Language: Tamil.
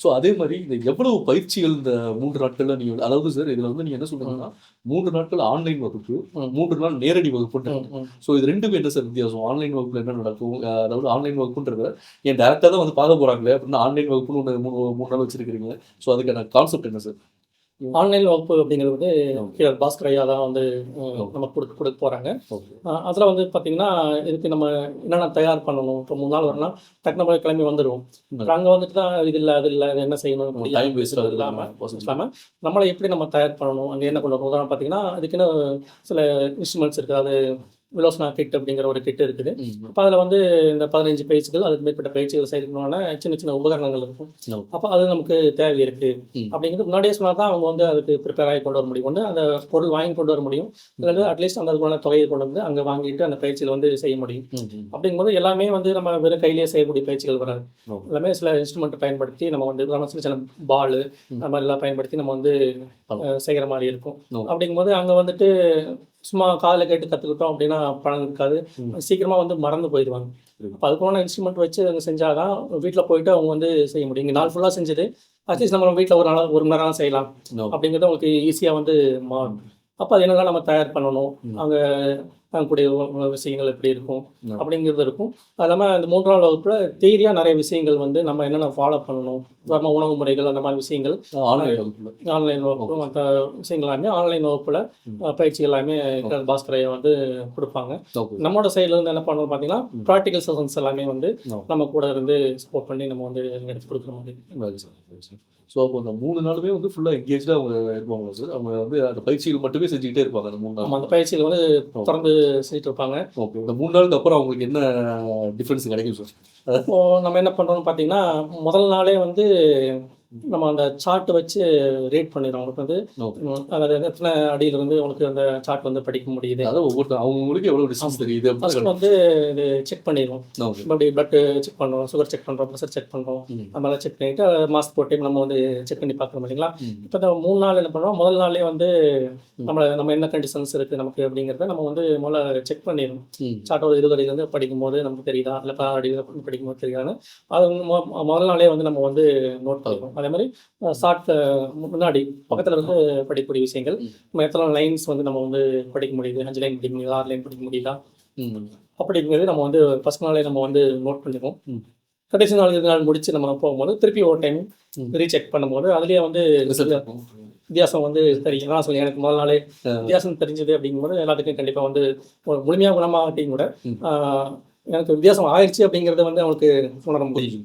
ஸோ அதே மாதிரி இந்த எவ்வளவு பயிற்சிகள் இந்த மூன்று நாட்கள்ல நீங்க அதாவது சார் இதுல வந்து நீங்க என்ன சொல்றீங்கன்னா மூன்று நாட்கள் ஆன்லைன் வகுப்பு. மூன்று நாள் நேரடி வகுப்பு. ஸோ இது ரெண்டுமே என்ன சார் வித்தியாசம்? ஆன்லைன் வகுப்புல என்ன நடக்கும்? அதாவது ஆன்லைன் வகுப்புன்றத ஏன் டேரக்டா தான் வந்து பார்க்க போறாங்களே அப்படின்னா ஆன்லைன் வகுப்புன்னு ஒன்று மூணு மூணு நாள் வச்சிருக்கீங்க ஸோ அதுக்கான கான்செப்ட் என்ன சார் ஆன்லைன் வகுப்பு அப்படிங்கிறது வந்து. கீழே பாஸ்கர் ஐயா தான் வந்து. நமக்கு கொடுக்க கொடுக்க போகிறாங்க அதில் வந்து பார்த்தீங்கன்னா இதுக்கு நம்ம என்னென்ன தயார் பண்ணணும்? இப்போ மூணு நாள் வரலாம் டக்கு நம்ம கிளம்பி வந்துடுவோம். அங்கே வந்துட்டு தான் இது இல்லை அது இல்லை என்ன செய்யணும்? டைம் வேஸ்ட் ஆகுது இல்லாம இல்லாம இல்லாமல் நம்மளை எப்படி நம்ம தயார் பண்ணணும்? அங்கே என்ன கொண்டு வரணும் பார்த்தீங்கன்னா அதுக்குன்னு சில இன்ஸ்ட்ருமெண்ட்ஸ் இருக்குது அது விலோசனா கிட் அப்படிங்கிற ஒரு கிட் இருக்குது. அப்போ அதில் வந்து இந்த பதினஞ்சு பயிற்சிகள் அதுக்கு மேற்பட்ட பயிற்சிகள் செய்யணும்னா சின்ன சின்ன உபகரணங்கள் இருக்கும். அப்போ அது நமக்கு தேவை இருக்கு. அப்படிங்கிறது முன்னாடியே சொன்னால் தான் அவங்க வந்து அதுக்கு ப்ரிப்பேர் ஆகி கொண்டு வர முடியும். ஒன்று அந்த பொருள் வாங்கி கொண்டு வர முடியும். இல்லை அட்லீஸ்ட் அந்த அதுக்கான தொகையை கொண்டு வந்து அங்கே வாங்கிட்டு அந்த பயிற்சியில் வந்து செய்ய முடியும். அப்படிங்கும்போது எல்லாமே வந்து நம்ம வெறும் கையிலேயே செய்யக்கூடிய பயிற்சிகள் வராது. எல்லாமே சில இன்ஸ்ட்ருமெண்ட் பயன்படுத்தி நம்ம வந்து சின்ன சின்ன பால். அந்த மாதிரி எல்லாம் பயன்படுத்தி நம்ம வந்து செய்கிற மாதிரி இருக்கும். அப்படிங்கும்போது அங்கே வந்துட்டு சும்மா காதில் கேட்டு கற்றுக்கிட்டோம் அப்படின்னா பலன் இருக்காது. சீக்கிரமாக வந்து மறந்து போயிடுவாங்க. அப்போ அதுக்கான இன்ஸ்ட்ருமெண்ட் வச்சு அவங்க செஞ்சாதான் வீட்டில் போயிட்டு அவங்க வந்து செய்ய முடியும். இங்கே நாள் ஃபுல்லாக செஞ்சது அட்லீஸ்ட் நம்ம வீட்டில் ஒரு நாள் ஒரு மணி நேரம் செய்யலாம். அப்படிங்கிறது அவங்களுக்கு ஈஸியாக வந்து மாறும். அப்போ அது என்னெல்லாம் நம்ம தயார் பண்ணணும். ம். உ- விஷயங்கள் எப்படி இருக்கும். அப்படிங்கிறது இருக்கும். அது இல்லாமல் இந்த மூன்றாம் வகுப்பில் தேரியாக நிறைய விஷயங்கள் வந்து நம்ம என்னென்ன ஃபாலோ பண்ணணும் உதாரணமா உணவு முறைகள் அந்த மாதிரி விஷயங்கள். ஆன்லைன் வகுப்பு மற்ற விஷயங்கள் எல்லாமே ஆன்லைன் வகுப்பில். பயிற்சி எல்லாமே பாஸ்கரை வந்து கொடுப்பாங்க. நம்மளோட சைடில் இருந்து என்ன பண்ணணும் பார்த்தீங்கன்னா ம். ப்ராக்டிக்கல் செஷன்ஸ் எல்லாமே வந்து. நம்ம கூட இருந்து சப்போர்ட் பண்ணி நம்ம வந்து எடுத்து கொடுக்குற மாதிரி. ஸோ அப்போ அந்த மூணு நாளுமே வந்து ஃபுல்லாக எங்கேஜாக அவங்க இருப்பாங்க சார் அவங்க வந்து அந்த பயிற்சிகள் மட்டுமே செஞ்சுக்கிட்டே இருப்பாங்க அந்த மூணு நாள். அந்த பயிற்சியில் வந்து. தொடர்ந்து செஞ்சுட்டு இருப்பாங்க. ஓகே இந்த மூணு நாளுக்கு அப்புறம் அவங்களுக்கு என்ன டிஃப்ரென்ஸ் கிடைக்கும் சார் இப்போ நம்ம என்ன பண்ணுறோம்னு பார்த்தீங்கன்னா முதல் நாளே வந்து நம்ம அந்த சார்ட் வச்சு ரேட் பண்ணிடுறோம். உங்களுக்கு வந்து அதாவது எத்தனை அடியில இருந்து உங்களுக்கு அந்த சார்ட் வந்து படிக்க முடியுது? அதாவது ஒவ்வொருத்தர் அவங்களுக்கு எவ்வளோ டிஸ்டன்ஸ் தெரியுது ஃபர்ஸ்ட் வந்து இது செக் பண்ணிடுவோம் ஓகே இப்படி பிளட் செக் பண்ணுறோம் சுகர் செக் பண்ணுறோம் ப்ரெஷர் செக் பண்ணுறோம். ம். அந்த மாதிரிலாம் செக் பண்ணிட்டு மாஸ்க் போட்டு நம்ம வந்து செக் பண்ணி பார்க்குறோம் இல்லைங்களா. இப்போ இந்த மூணு நாள் என்ன பண்ணுறோம்? முதல் நாளே வந்து ம். நம்மளை நம்ம என்ன கண்டிஷன்ஸ் இருக்குது நமக்கு அப்படிங்கிறத நம்ம வந்து முதல்ல செக் பண்ணிடணும் ம். சார்ட் ஒரு இருபது அடியிலேருந்து படிக்கும்போது நமக்கு தெரியுதா? இல்லை பதினாறு அடியில் படிக்கும்போது தெரியுதான்னு. அது முதல் நாளே வந்து நம்ம வந்து நோட் பண்ணிடுவோம் அதே மாதிரி ஷார்ட் முன்னாடி பக்கத்தில் இருந்து படிக்கக்கூடிய விஷயங்கள். நம்ம எத்தனை லைன்ஸ் வந்து நம்ம வந்து படிக்க முடியுது அஞ்சு லைன் படிக்க முடியுதா ஆறு லைன் படிக்க முடியுதா. அப்படிங்கிறது நம்ம வந்து ஃபர்ஸ்ட் நாளே நம்ம வந்து நோட் பண்ணிடுவோம் ம். கடைசி நாள் நாள் முடிச்சு நம்ம போகும்போது திருப்பி ஒரு டைம். ரீசெக் பண்ணும்போது அதுலேயே வந்து. வித்தியாசம் வந்து தெரியும் நான் சொல்லி எனக்கு முதல் நாளே. வித்தியாசம் தெரிஞ்சது அப்படிங்கும்போது எல்லாத்துக்கும் கண்டிப்பாக வந்து ஒரு முழுமையாக குணமாகட்டையும் கூட எனக்கு வித்தியாசம் ஆயிடுச்சு அப்படிங்கிறத வந்து அவங்களுக்கு உணர முடியும்.